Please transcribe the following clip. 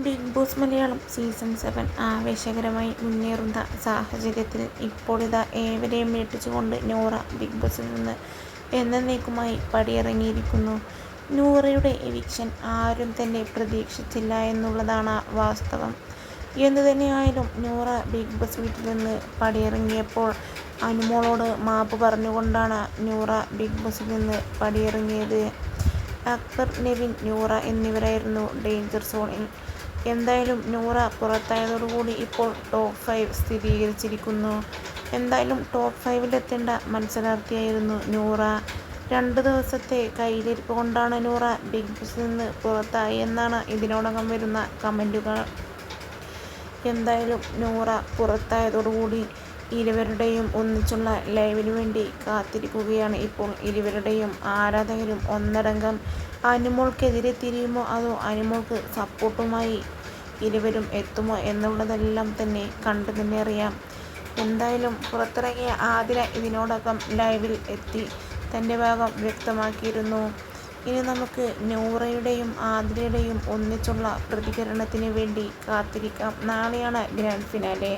Big Boss Malayalam season seven ആവേശകരമായി മുന്നേറുന്ന സാഹചര്യത്തിൽ ഇപ്പോഴിതാ ഏവരെയും ഞെട്ടിച്ചുകൊണ്ട് നൂറ ബിഗ് ബോസിൽ നിന്ന് എന്നേക്കുമായി പടിയിറങ്ങിയിരിക്കുന്നു. നൂറയുടെ എവിക്ഷൻ ആരും തന്നെ പ്രതീക്ഷിച്ചില്ല എന്നുള്ളതാണ് വാസ്തവം. എന്തുതന്നെയായാലും നൂറ ബിഗ് ബോസ് വീട്ടിൽ നിന്ന് പടിയിറങ്ങിയപ്പോൾ അനുമോളോട് മാപ്പ് പറഞ്ഞുകൊണ്ടാണ് നൂറ ബിഗ് ബോസിൽ നിന്ന് പടിയിറങ്ങിയത്. അക്ബർ, നെവിൻ, നൂറ എന്നിവരായിരുന്നു ഡേഞ്ചർ സോണിൽ. എന്തായാലും നൂറ പുറത്തായതോടുകൂടി ഇപ്പോൾ ടോപ്പ് ഫൈവ് സ്ഥിരീകരിച്ചിരിക്കുന്നു. എന്തായാലും ടോപ്പ് ഫൈവിലെത്തേണ്ട മത്സരാർത്ഥിയായിരുന്നു നൂറ. രണ്ട് ദിവസത്തെ കയ്യിലിരിപ്പ് കൊണ്ടാണ് നൂറ ബിഗ് ബോസിൽ നിന്ന് പുറത്തായി എന്നാണ് ഇതിനോടകം വരുന്ന കമന്റുകൾ എന്തായാലും നൂറ പുറത്തായതോടുകൂടി ഇരുവരുടെയും ഒന്നിച്ചുള്ള ലൈവിനു വേണ്ടി കാത്തിരിക്കുകയാണ് ഇപ്പോൾ ഇരുവരുടെയും ആരാധകരും. ഒന്നടങ്കം അനുമോൾക്കെതിരെ തിരിയുമോ അതോ അനുമോൾക്ക് സപ്പോർട്ടുമായി ഇരുവരും എത്തുമോ എന്നുള്ളതെല്ലാം തന്നെ കണ്ടു തന്നെ അറിയാം. എന്തായാലും പുറത്തിറങ്ങിയ ആതിര ഇതിനോടകം ലൈവിൽ എത്തി തന്റെ ഭാഗം വ്യക്തമാക്കിയിരുന്നു. ഇനി നമുക്ക് നൂറയുടെയും ആതിരയുടെയും ഒന്നിച്ചുള്ള പ്രതികരണത്തിന് വേണ്ടി കാത്തിരിക്കാം. നാളെയാണ് ഗ്രാൻഡ് ഫിനാലെ.